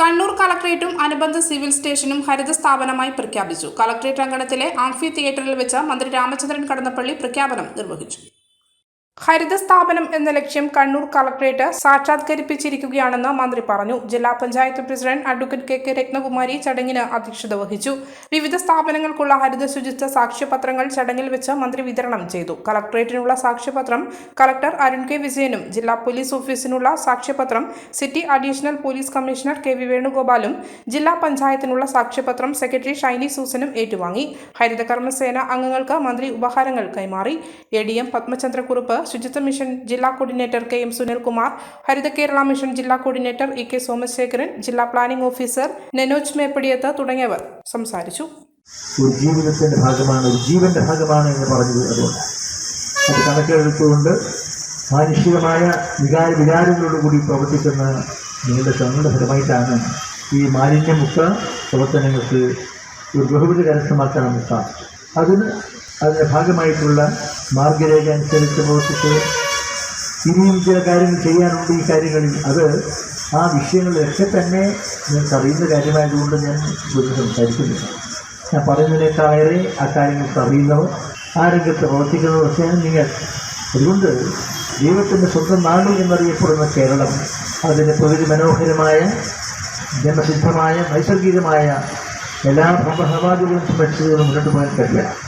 കണ്ണൂർ കളക്ട്രേറ്റും അനുബന്ധ സിവിൽ സ്റ്റേഷനും ഹരിത സ്ഥാപനമായി പ്രഖ്യാപിച്ചു. കളക്ട്രേറ്റ് അങ്കണത്തിലെ ആംഫി തിയേറ്ററിൽ വെച്ച് മന്ത്രി രാമചന്ദ്രൻ കടന്നപ്പള്ളി പ്രഖ്യാപനം നിർവഹിച്ചു. ഹരിത സ്ഥാപനം എന്ന ലക്ഷ്യം കണ്ണൂർ കളക്ടറേറ്റ് സാക്ഷാത്കരിപ്പിച്ചിരിക്കുകയാണെന്ന് മന്ത്രി പറഞ്ഞു. ജില്ലാ panchayat president advocate K K Ratnakumari ചടങ്ങിന് അധ്യക്ഷത വഹിച്ചു. വിവിധ സ്ഥാപനങ്ങൾക്കുള്ള ഹരിത ശുചിത്വ സാക്ഷ്യപത്രങ്ങൾ ചടങ്ങിൽ വെച്ച് മന്ത്രി വിതരണം ചെയ്തു. കളക്ടറേറ്റിനുള്ള സാക്ഷ്യപത്രം കളക്ടർ അരുൺ കെ വിജയനും ജില്ലാ പോലീസ് ഓഫീസിനുള്ള സാക്ഷ്യപത്രം city additional police commissioner K V വേണുഗോപാലും ജില്ലാ പഞ്ചായത്തിനുള്ള സാക്ഷ്യപത്രം സെക്രട്ടറി ഷൈനി സൂസനും ഏറ്റുവാങ്ങി. ഹരിതകർമ്മസേന അംഗങ്ങൾക്ക് മന്ത്രി ഉപഹാരങ്ങൾ കൈമാറി. എ ഡി എം പത്മചന്ദ്രക്കുറുപ്പ് ശുചിത്വ മിഷൻ ജില്ലാ coordinator K M Sunilkumar Haritha Kerala mission ജില്ലാ കോർഡിനേറ്റർ ഇ കെ സോമശേഖരൻ ജില്ലാ പ്ലാനിംഗ് ഓഫീസർ നെനോജ് മേപ്പടിയത്ത് തുടങ്ങിയവർ സംസാരിച്ചു. ഒരു ജീവിതത്തിന്റെ ഭാഗമാണ് ഒരു ജീവന്റെ ഭാഗമാണ് എന്ന് പറഞ്ഞത് അതുകൊണ്ട്. അത് കണക്കിലെടുത്തുകൊണ്ട് മാനുഷികമായ വികാര വികാരങ്ങളോടുകൂടി പ്രവർത്തിക്കുന്ന നിങ്ങളുടെ ശ്രമങ്ങളുടെ ഫലമായിട്ടാണ് ഈ മാലിന്യമുക്ത പ്രവർത്തനങ്ങൾക്ക് ഒരു ബഹുവിധ കരസ്ഥമാക്കാൻ നമുക്ക് അതിന് അതിന്റെ ഭാഗമായിട്ടുള്ള മാർഗരേഖ അനുസരിച്ച് പ്രവർത്തിച്ച് ഇനിയും ചില കാര്യങ്ങൾ ചെയ്യാനുണ്ട് ഈ കാര്യങ്ങളിൽ. അത് ആ വിഷയങ്ങളിലൊക്കെ തന്നെ നിങ്ങൾക്ക് അറിയുന്ന കാര്യമായതുകൊണ്ട് ഞാൻ ഇതൊന്നും സംസാരിക്കുന്നില്ല. ഞാൻ പറയുന്നതിനേക്കാളേറെ ആ കാര്യങ്ങൾക്ക് അറിയുന്നവർ ആ രംഗത്ത് പ്രവർത്തിക്കുന്നതൊക്കെയാണ് നിങ്ങൾ. അതുകൊണ്ട് ദൈവത്തിന്റെ സ്വന്തം നാട് എന്നറിയപ്പെടുന്ന കേരളം അതിന്റെ പ്രകൃതി മനോഹരമായ ജനസിദ്ധമായ നൈസർഗികമായ എല്ലാ ഭ്രമസമാധികളും സംരക്ഷിച്ചുകൊണ്ട് മുന്നോട്ട് പോകാൻ കഴിയില്ല